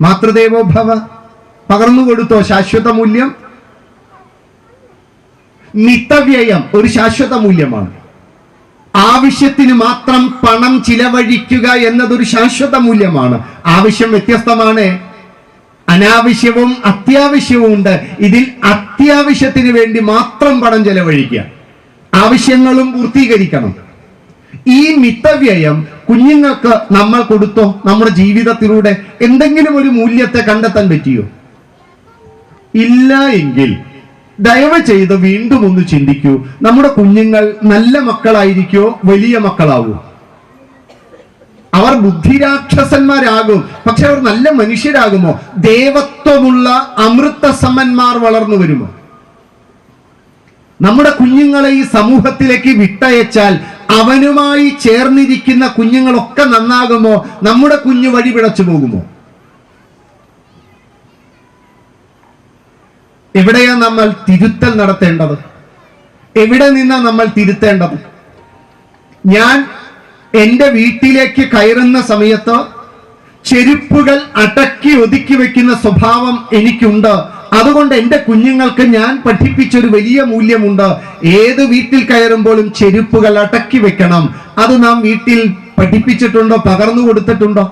മാതൃദേവോ ഭവ പകർന്നു കൊടുത്തോ ശാശ്വത മൂല്യം. മിതവ്യയം ഒരു ശാശ്വത മൂല്യമാണ്. ആവശ്യത്തിന് മാത്രം പണം ചിലവഴിക്കുക എന്നതൊരു ശാശ്വത മൂല്യമാണ്. ആവശ്യം വ്യത്യസ്തമാണ്. അനാവശ്യവും അത്യാവശ്യവും ഉണ്ട്. ഇതിൽ അത്യാവശ്യത്തിന് വേണ്ടി മാത്രം പണം ചെലവഴിക്കുക. ആവശ്യങ്ങളും പൂർത്തീകരിക്കണം. ഈ മിതവ്യയം കുഞ്ഞുങ്ങൾക്ക് നമ്മൾ കൊടുത്തോ? നമ്മുടെ ജീവിതത്തിലൂടെ എന്തെങ്കിലും ഒരു മൂല്യത്തെ കണ്ടെത്താൻ പറ്റിയോ? ഇല്ല എങ്കിൽ ദയവ് ചെയ്ത് വീണ്ടും ഒന്ന് ചിന്തിക്കൂ. നമ്മുടെ കുഞ്ഞുങ്ങൾ നല്ല മക്കളായിരിക്കോ? വലിയ മക്കളാവൂ? അവർ ബുദ്ധിരാക്ഷസന്മാരാകും. പക്ഷെ അവർ നല്ല മനുഷ്യരാകുമോ? ദേവത്വമുള്ള അമൃതസമന്മാർ വളർന്നു വരുമോ? നമ്മുടെ കുഞ്ഞുങ്ങളെ ഈ സമൂഹത്തിലേക്ക് വിട്ടയച്ചാൽ അവനുമായി ചേർന്നിരിക്കുന്ന കുഞ്ഞുങ്ങളൊക്കെ നന്നാകുമോ? നമ്മുടെ കുഞ്ഞു വഴി പിടച്ചു പോകുമോ? എവിടെയാ നമ്മൾ തിരുത്തൽ നടത്തേണ്ടത്? എവിടെ നിന്നാ നമ്മൾ തിരുത്തേണ്ടത്? ഞാൻ എന്റെ വീട്ടിലേക്ക് കയറുന്ന സമയത്ത് ചെരുപ്പുകൾ അടക്കി ഒതുക്കി വെക്കുന്ന സ്വഭാവം എനിക്കുണ്ട്. അതുകൊണ്ട് എന്റെ കുഞ്ഞുങ്ങൾക്ക് ഞാൻ പഠിപ്പിച്ചൊരു വലിയ മൂല്യമുണ്ട്. ഏത് വീട്ടിൽ കയറുമ്പോഴും ചെരുപ്പുകൾ അടക്കി വെക്കണം. അത് നാം വീട്ടിൽ പഠിപ്പിച്ചിട്ടുണ്ടോ പകർന്നു കൊടുത്തിട്ടുണ്ടോ?